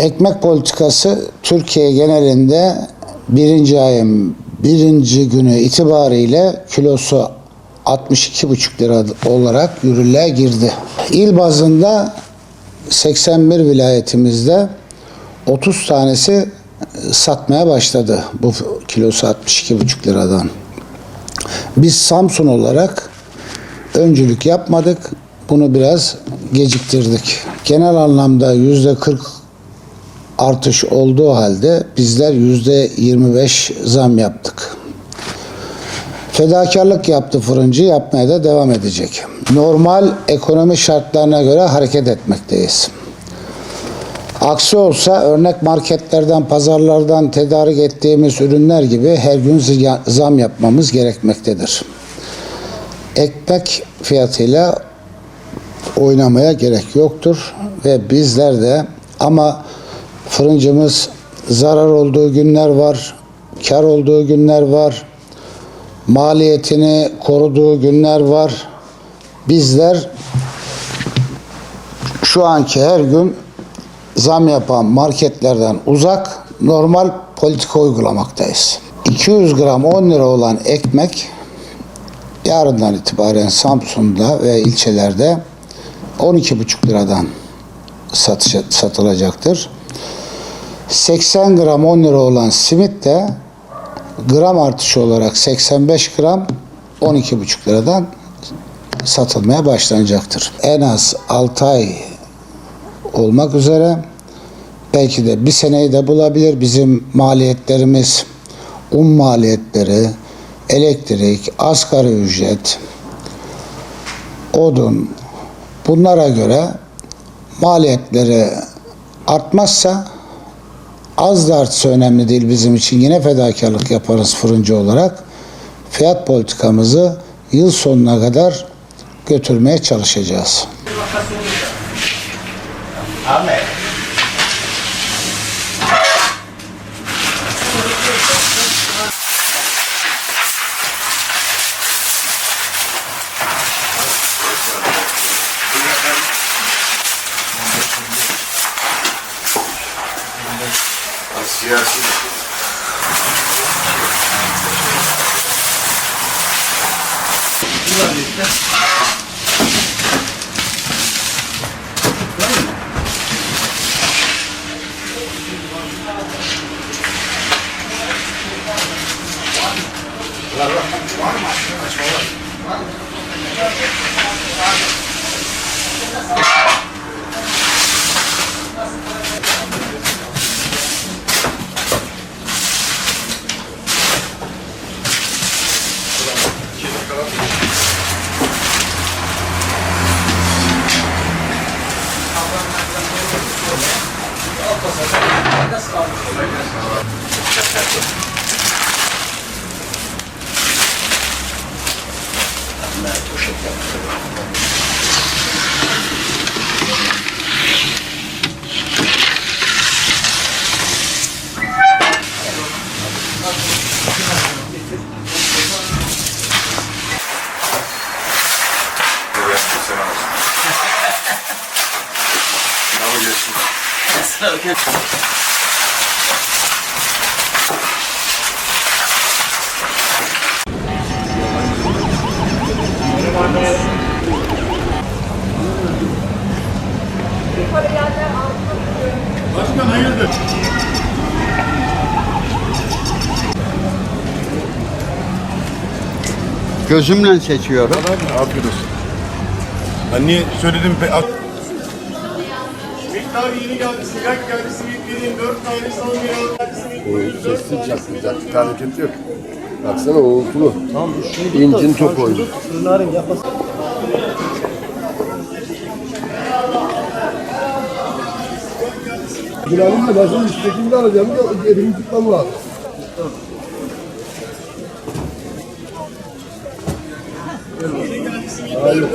Ekmek politikası Türkiye genelinde birinci ayın birinci günü itibariyle kilosu 62,5 lira olarak yürürlüğe girdi. İl bazında 81 vilayetimizde 30 tanesi satmaya başladı bu kilosu 62,5 liradan. Biz Samsun olarak öncülük yapmadık. Bunu biraz geciktirdik. Genel anlamda yüzde 40 artış olduğu halde bizler yüzde 25 zam yaptık. Fedakarlık yaptı fırıncı yapmaya da devam edecek. Normal ekonomi şartlarına göre hareket etmekteyiz. Aksi olsa örnek marketlerden, pazarlardan tedarik ettiğimiz ürünler gibi her gün zam yapmamız gerekmektedir. Ekmek fiyatıyla oynamaya gerek yoktur ve bizler de ama fırıncımız zarar olduğu günler var, kar olduğu günler var, maliyetini koruduğu günler var. Bizler şu anki her gün zam yapan marketlerden uzak normal politika uygulamaktayız. 200 gram 10 lira olan ekmek yarından itibaren Samsun'da ve ilçelerde 12,5 liradan satış, satılacaktır. 80 gram 10 lira olan simit de gram artışı olarak 85 gram 12,5 liradan satılmaya başlanacaktır. En az 6 ay olmak üzere belki de bir seneyi de bulabilir. Bizim maliyetlerimiz un maliyetleri, elektrik, asgari ücret, odun bunlara göre maliyetleri artmazsa az da artsa önemli değil bizim için. Yine fedakarlık yaparız fırıncı olarak. Fiyat politikamızı yıl sonuna kadar götürmeye çalışacağız. Gelsin. Bunlar bitti. serbest kalmış. Serbest kalmış. Selam olsun. Bravo geçmiş. Sağ ol. Başkan hayırdır? Gözümle seçiyorum. Afiyet olsun. Niye söyledim pe... Miktar yeni geldi, sıcak geldi, simit vereyim, dört tane son geldi, simit Ses sıcak sıcak bir hareket yok. Baksana uğultulu. Tamam İncin top oyunu. Bilal'in de başını üsttekini de alacağım da elimi tutmam lazım. Hayır.